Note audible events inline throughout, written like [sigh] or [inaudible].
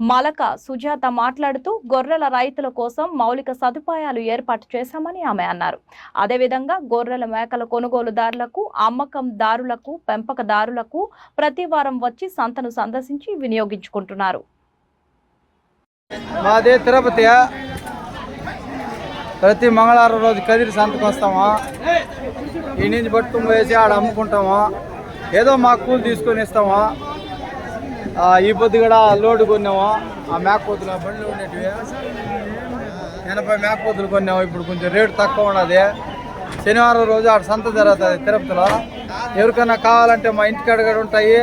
Malaka Sujatha మాట్లాడుతూ గొర్రెల రైతుల కోసం మౌలిక సదుపాయాలు ఏర్పాటు చేశామని ఆమె అన్నారు. అదేవిధంగా గొర్రెల మేకల కొనుగోలుదారులకు అమ్మకందారులకు పెంపకదారులకు ప్రతి వారం వచ్చి సంతను సందర్శించి వినియోగించుకుంటున్నారు. మాది తిరుపతి ప్రతి మంగళవారం రోజు కదిరి సంతకు వస్తాము? ఈ నుంచి పట్టుకుని వేసి ఆడ అమ్ముకుంటాము? ఏదో మా కూలి తీసుకొని ఇస్తాము? ఈ పొద్దు కూడా లోటు కొన్నాము ఆ మేకపోతులు బండ్లు ఉండేటివి. ఎనభై మేకపోతులు కొన్నాము ఇప్పుడు కొంచెం రేటు తక్కువ ఉన్నది. శనివారం రోజు ఆడ సంత జరుగుతుంది తిరుపతిలో. ఎవరికైనా కావాలంటే మా ఇంటికాడ కూడా ఉంటాయి.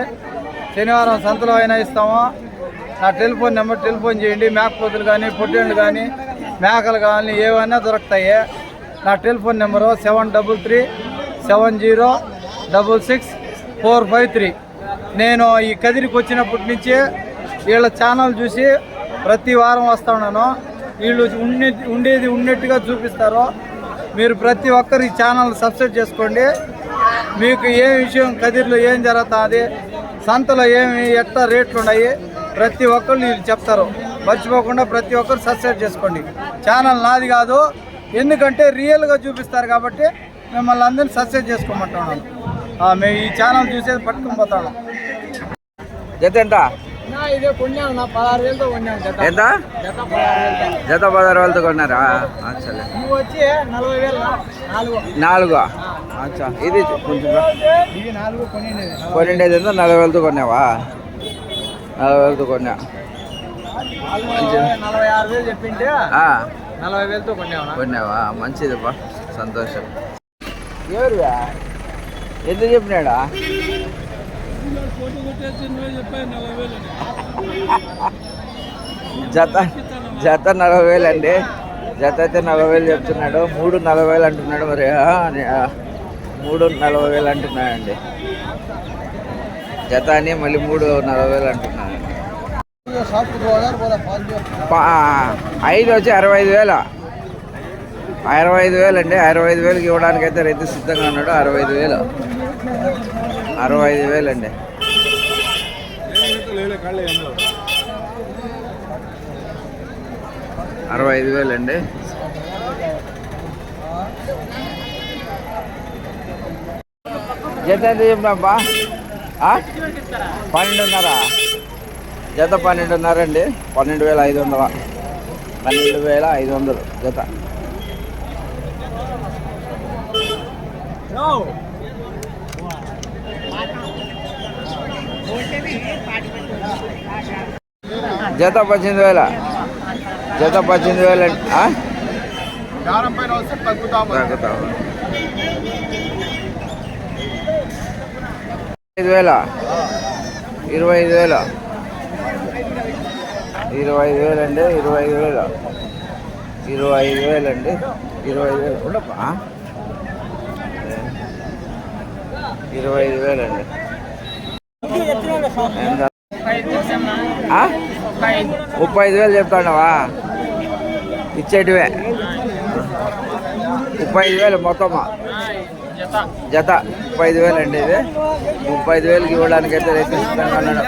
శనివారం సంతలో అయినా ఇస్తాము. నా టెలిఫోన్ నెంబర్ టెలిఫోన్ చేయండి. మేకపోతులు కానీ పొట్టేళ్ళు కానీ మేకలు కానీ ఏవైనా దొరుకుతాయి. నా telephone number seven double three seven zero double six four five three. నేను ఈ కదిరికి వచ్చినప్పటి నుంచి వీళ్ళ ఛానల్ చూసి ప్రతి వారం వస్తా ఉన్నాను. వీళ్ళు ఉండే ఉండేది ఉన్నట్టుగా చూపిస్తారు. మీరు ప్రతి ఒక్కరు ఈ ఛానల్ సబ్స్క్రైబ్ చేసుకోండి. మీకు ఏ విషయం కదిరిలో ఏం జరుగుతుంది సంతలో ఏమి ఎట్లా రేట్లు ఉన్నాయి ప్రతి ఒక్కరు వీళ్ళు చెప్తారు. మర్చిపోకుండా ప్రతి ఒక్కరు సబ్స్క్రైబ్ చేసుకోండి. ఛానల్ నాది కాదు ఎందుకంటే రియల్గా చూపిస్తారు కాబట్టి మిమ్మల్ని అందరినీ సబ్స్క్రైబ్ చేసుకోమంటున్నాను. ఆ, మేము ఈ ఛానల్ చూసేది పట్టుకొని పోతాను. జత ఎంత? ఇదే కొన్నాను నా పదహారు వేలతో కొన్నాను జత. ఎంత? జత పదహారు వేలతో కొన్నారా? అచ్చలే నువ్వు వచ్చి నలభై వేలు నాలుగు. అచ్చా. ఇది కొంచెం కొనిండేది. ఎంత? నలభై వేలతో కొన్నావా? నలభై వేలతో కొన్నా. నలభై ఆరు వేలు చెప్పింటే ఆ, నలభై వేలతో కొన్నావు? కొన్నావా మంచిదిపా సంతోషం. ఎవరువా? ఎంత చెప్పినాడా? జత జత నలభై వేలు అండి. జత అయితే నలభై వేలు చెప్తున్నాడు. మూడు నలభై వేలు అంటున్నాడు మరి. మూడు నలభై వేలు అంటున్నాడండి. జత అని మళ్ళీ మూడు నలభై వేలు అంటున్నాడు. ఐదు వచ్చి అరవై ఐదు వేల? అరవై ఐదు వేలు అండి. అరవై ఐదు వేలకి ఇవ్వడానికి అయితే రైతు సిద్ధంగా ఉన్నాడు. అరవై ఐదు వేలు. అరవై ఐదు వేలు అండి అరవై ఐదు వేలు అండి జత ఎంత చెప్పినాబ్బా పన్నెండున్నర. జత పన్నెండున్నర అండి. పన్నెండు వేల ఐదు వందల. పన్నెండు వేల ఐదు వందలు జత. జత పద్దెనిమిది వేల. జత పద్దెనిమిది వేల తగ్గుతాము ఐదు వేల. ఇరవై ఐదు వేల. ఇరవై ఐదు వేలు అండి ఇరవై ఐదు వేల. ఇరవై ఐదు వేలు అండి ఇరవై ఐదు వేలు. ఉండప్పా ఇరవై ఐదు వేలు అండి ముప్పై ఐదు వేలు చెప్తాడవా ఇచ్చేటివే. ముప్పై ఐదు వేలు మొత్తమా? జత. ముప్పై ఐదు వేలు అండి ఇది. ముప్పై ఐదు వేలకి ఇవ్వడానికి అయితే రైతు సిద్ధంగా ఉన్నాడు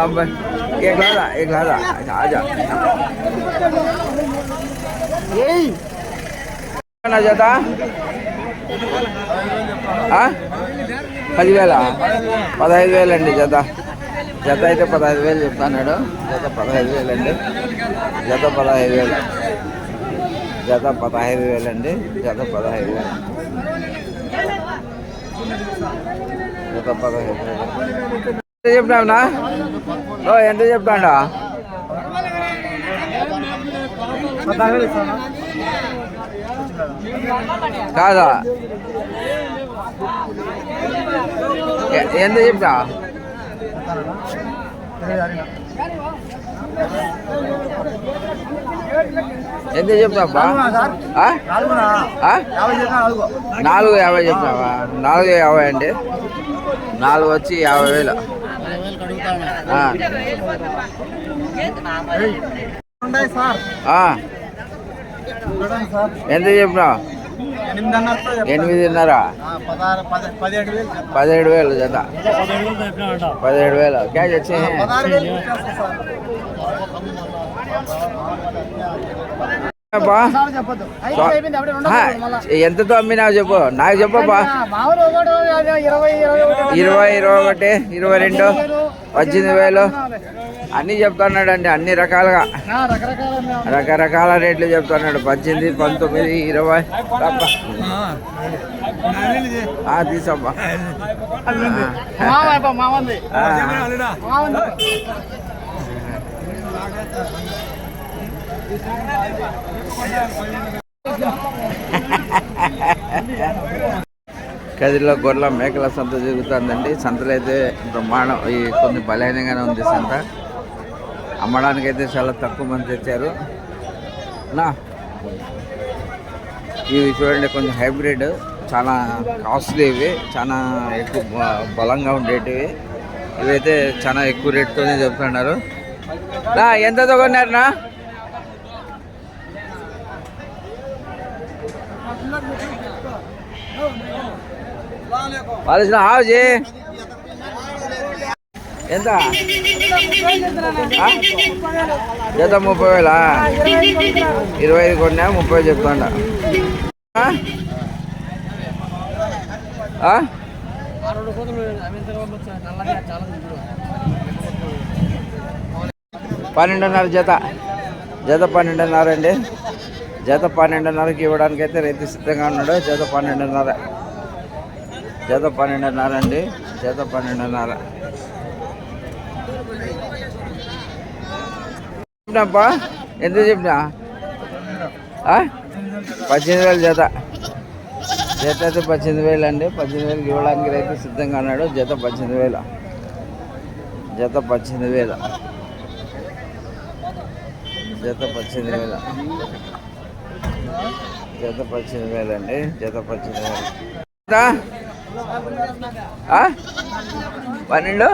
అబ్బాయి ఏ కాదా ఏ కాదా ఆజా జత? ఆ? పదివేల? పదహైదు వేలు అండి జత. జత అయితే పదహైదు వేలు చెప్తున్నాడు. జత పదహైదు వేలు అండి జత పదహైదు వేలు. జత పదహైదు వేలు అండి జత పదహైదు వేలు. జత పదహైదు వేలు. ఎంత చెప్పినావునా ఓ ఎంత చెప్తాడా? కాదా? ఎంత చెప్పినా ఎంత చెప్తావా? నాలుగు యాభై చెప్పినావా నాలుగు యాభై అండి. నాలుగు వచ్చి యాభై వేలు. ఎంత చెప్పినావు. ఎనిమిదిన్నర. పదిహేడు వేలు జత. పదిహేడు వేలు. క్యాష్ వచ్చి ఎంతతో అమ్మినావు చెప్పు. నాకు చెప్పబ్బా ఇరవై ఇరవై ఒకటి ఇరవై రెండు పద్దెనిమిది వేలు అన్నీ చెప్తున్నాడు అండి అన్ని రకాలుగా. రకరకాల రేట్లు చెప్తున్నాడు. పద్దెనిమిది పంతొమ్మిది ఇరవై. తీసబ్బా. కదిలో గొర్రెల మేకల సంత జరుగుతుందండి. సంతలో అయితే బ్రహ్మాండం ఈ కొన్ని బలహీనంగానే ఉంది సంత. అమ్మడానికి అయితే చాలా తక్కువ మంది తెచ్చారు. నా ఇవి చూడండి కొంచెం హైబ్రిడ్ చాలా కాస్ట్లీ ఇవి చాలా ఎక్కువ బలంగా ఉండేటివి. ఇవైతే చాలా ఎక్కువ రేట్తోనే చెప్తున్నారు. నా ఎంతతో కొన్నారు నా వాళ్ళ ఆవుజీ ఎంత? జత ముప్పై వేలా? ఇరవై ఐదు కొన్నా ముప్పై చెప్తాండ. ఆ? పన్నెండున్నర జత. జత పన్నెండున్నర అండి. జత పన్నెండున్నరకి ఇవ్వడానికి అయితే రైతు సిద్ధంగా ఉన్నాడు. జత పన్నెండున్నర. జత పన్నెండున్నర అండి. జత పన్నెండున్నర. చెప్పినాపా ఎంత చెప్పినా? పద్దెనిమిది వేలు జత జత అయితే పద్దెనిమిది వేలు అండి. పద్దెనిమిది వేలు ఇవ్వడానికి రైతు సిద్ధంగా ఉన్నాడు. జత పద్దెనిమిది వేలు. జత పద్దెనిమిది వేలు. జత పద్దెనిమిది వేలు. జత పద్దెనిమిది వేలు అండి. జత పద్దెనిమిది వేలు. పన్నెండు?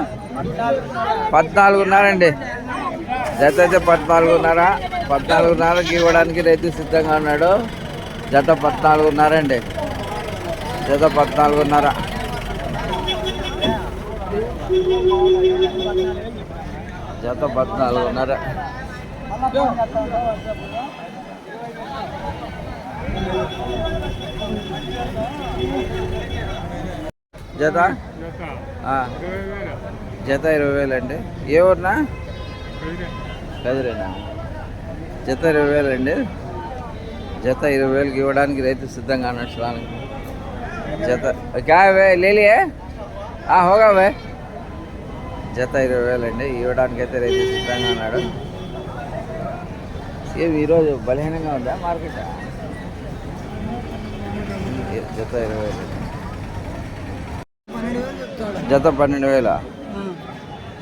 పద్నాలుగున్నారండి. జత అయితే పద్నాలుగున్నర? పద్నాలుగున్నరకి ఇవ్వడానికి రైతు సిద్ధంగా ఉన్నాడు. జత పద్నాలుగున్నారండి. జత పద్నాలుగున్నర? జత పద్నాలుగున్నర? జత? జత ఇరవై వేలు అండి. ఏ ఊరినా? కదిరేనా? జత ఇరవై వేలు అండి. జత ఇరవై వేలకి ఇవ్వడానికి రైతు సిద్ధంగా ఉన్నాడు జత. క్యా వే? లేలియే ఆ హోగా వే. జత ఇరవై వేలు అండి. ఇవ్వడానికి అయితే రైతు సిద్ధంగా ఉన్నాడు. ఏమి ఈరోజు బలహీనంగా ఉందా మార్కెట్? జత ఇరవై వేలు. జత పన్నెండు వేల.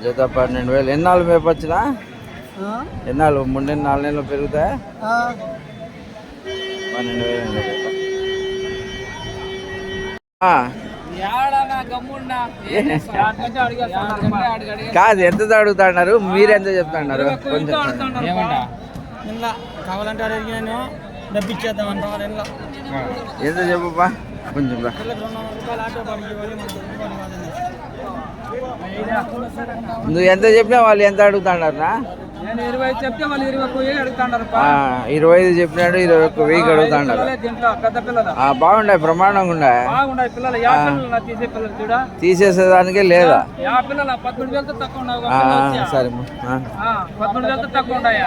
జత పన్నెండు వేలు. ఎన్నాళ్ళు మేపు వచ్చినా? ఎన్నాళ్ళు? మూడు నెలలు నాలుగు నెలలు పెరుగుతాయా? పన్నెండు వేలు. [laughs] కాదు ఎంత అడుగుతున్నారు మీరు ఎంత చెప్తున్నారు కొంచెం కావాలంటే ఎంత చెప్పబ్బా కొంచెం నువ్వు ఎంత చెప్పినా వాళ్ళు ఎంత వెయ్యి అడుగుతాండారు ఆ, ఇరవై ఐదు చెప్పినాడు ఇరవై ఒక్క పిల్లలు. ఆ, బాగుండే ప్రమాణంగా ఉండే తీసేసేదానికే లేదా.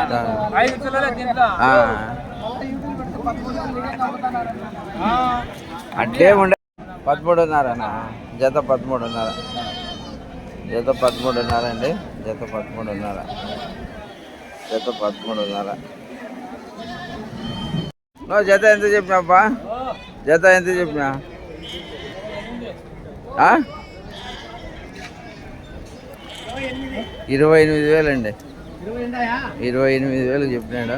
సరే. అట్లే ఉండే. పదమూడున్నరనా? జత పదమూడున్నర. జత పదమూడున్నర అండి. జత పదమూడున్నర. జత పదమూడున్నర. నువ్వు జత ఎంత చెప్పినావా జత ఎంత చెప్పినా? ఇరవై ఎనిమిది వేలు అండి. ఇరవై ఎనిమిది వేలు చెప్పినాడు.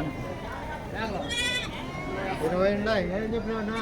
ఇరవై ఏం చెప్పినా